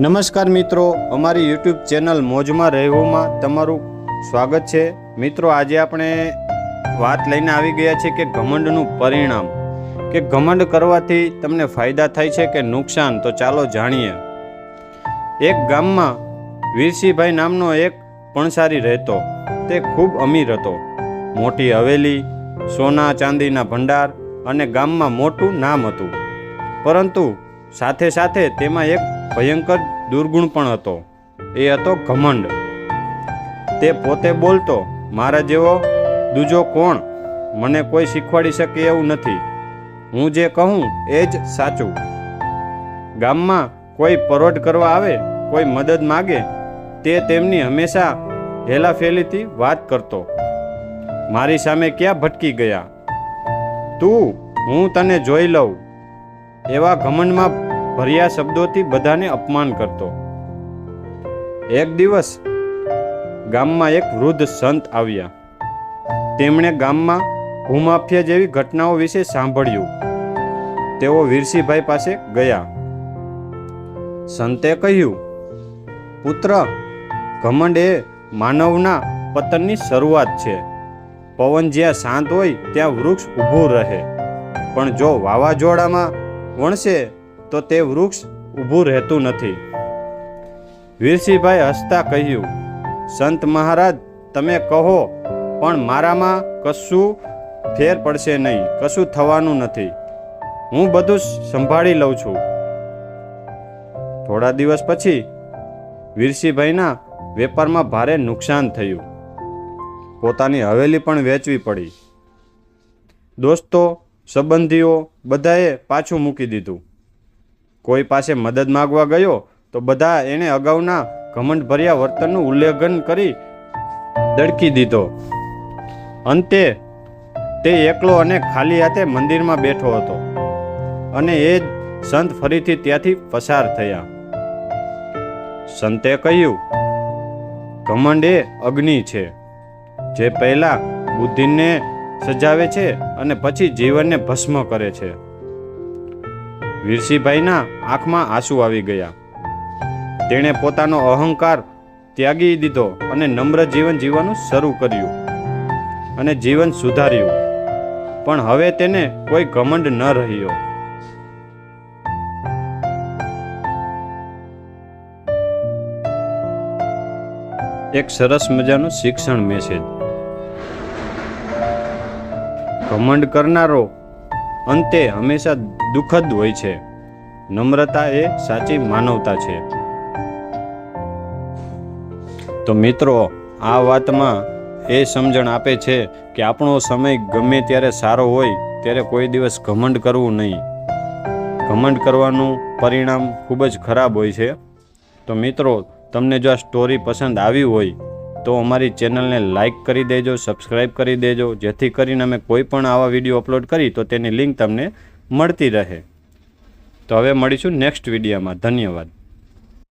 નમસ્કાર મિત્રો, અમારી યુટ્યુબ ચેનલ મોજમાં રહેવોમાં તમારું સ્વાગત છે. મિત્રો, આજે આપણે વાત લઈને આવી ગયા છે કે ઘમંડનું પરિણામ. કે ઘમંડ કરવાથી તમને ફાયદા થાય છે કે નુકસાન? તો ચાલો જાણીએ. એક ગામમાં વીરસીભાઈ નામનો એક પણસારી રહેતો. તે ખૂબ અમીર હતો. મોટી હવેલી, સોના ચાંદીના ભંડાર અને ગામમાં મોટું નામ હતું. પરંતુ સાથે સાથે તેમાં એક ભયંકર દુર્ગુણ પણ હતો. એ હતો ઘમંડ. તે પોતે બોલતો, મારા જેવો દૂજો કોણ? મને કોઈ શીખવાડી શકે એવું નથી. હું જે કહું એ જ સાચું. ગામમાં કોઈ પરોઢ કરવા આવે, કોઈ મદદ માગે, તે તેમની હંમેશા હેલાફેલીથી વાત કરતો. મારી સામે ક્યાં ભટકી ગયા? તું, હું તને જોઈ લઉં. એવા ઘમંડમાં ભર્યા શબ્દોથી બધાને અપમાન કરતો. એક દિવસ ગામમાં એક વૃદ્ધ સંત આવ્યા. તેમણે ગામમાં ભૂમાફિયા જેવી ઘટનાઓ વિશે સાંભળ્યું. તેઓ વીરસીભાઈ પાસે ગયા. સંતે કહ્યું, પુત્ર, ઘમંડ એ માનવના પતનની શરૂઆત છે. પવન જ્યાં શાંત હોય, ત્યાં વૃક્ષ ઊભું રહે. પણ જો વાવાઝોડામાં વણશે તો તે વૃક્ષ ઊભું રહેતું નથી. વીરસિંહભાઈ હસતા કહ્યું, સંત મહારાજ, તમે કહો, પણ મારામાં કશું ફેર પડશે નહીં, કશું થવાનું નથી. હું બધું સંભાળી લઉં છું. થોડા દિવસ પછી વીરસિંહભાઈના વેપારમાં ભારે નુકસાન થયું. પોતાની હવેલી પણ વેચવી પડી. દોસ્તો, સંબંધીઓ બધાએ પાછું મૂકી દીધું. કોઈ પાસે મદદ માગવા ગયો, તો બધા એણે અગાઉના ઘમંડભર્યા વર્તનનું ઉલ્લંઘન કરી દડકી દીધો. અંતે તે એકલો અને ખાલી હાથે મંદિરમાં બેઠો હતો અને એ જ સંત ફરીથી ત્યાંથી પસાર થયા. સંતે કહ્યું, ઘમંડ એ અગ્નિ છે, જે પહેલા બુદ્ધિને સજાવે છે અને પછી જીવનને ભસ્મ કરે છે. વીરસીભાઈના આંખમાં આંસુ આવી ગયા. તેણે પોતાનો અહંકાર ત્યાગી દીધો અને નમ્ર જીવન જીવવાનું શરૂ કર્યું અને જીવન સુધાર્યું. પણ હવે તેને કોઈ ઘમંડ ન રહ્યો. એક સરસ મજાનું શિક્ષણ મેસેજ. ઘમંડ કરનારો અંતે હંમેશા દુઃખદ હોય છે. નમ્રતા એ સાચી માનવતા છે. તો મિત્રો, આ વાતમાં એ સમજણ આપે છે કે આપણો સમય ગમે ત્યારે સારો હોય, ત્યારે કોઈ દિવસ ઘમંડ કરવું નહીં. ઘમંડ કરવાનું પરિણામ ખૂબ જ ખરાબ હોય છે. તો મિત્રો, તમને જો આ સ્ટોરી પસંદ આવી હોય તો અમારી ચેનલને લાઇક કરી દેજો સબસ્ક્રાઈબ કરી દેજો, જેથી કરીને અમે કોઈ પણ આવા વીડિયો અપલોડ કરી તો તેની લિંક તમને મળતી રહે. તો હવે મળીશું નેક્સ્ટ વિડીયોમાં. ધન્યવાદ.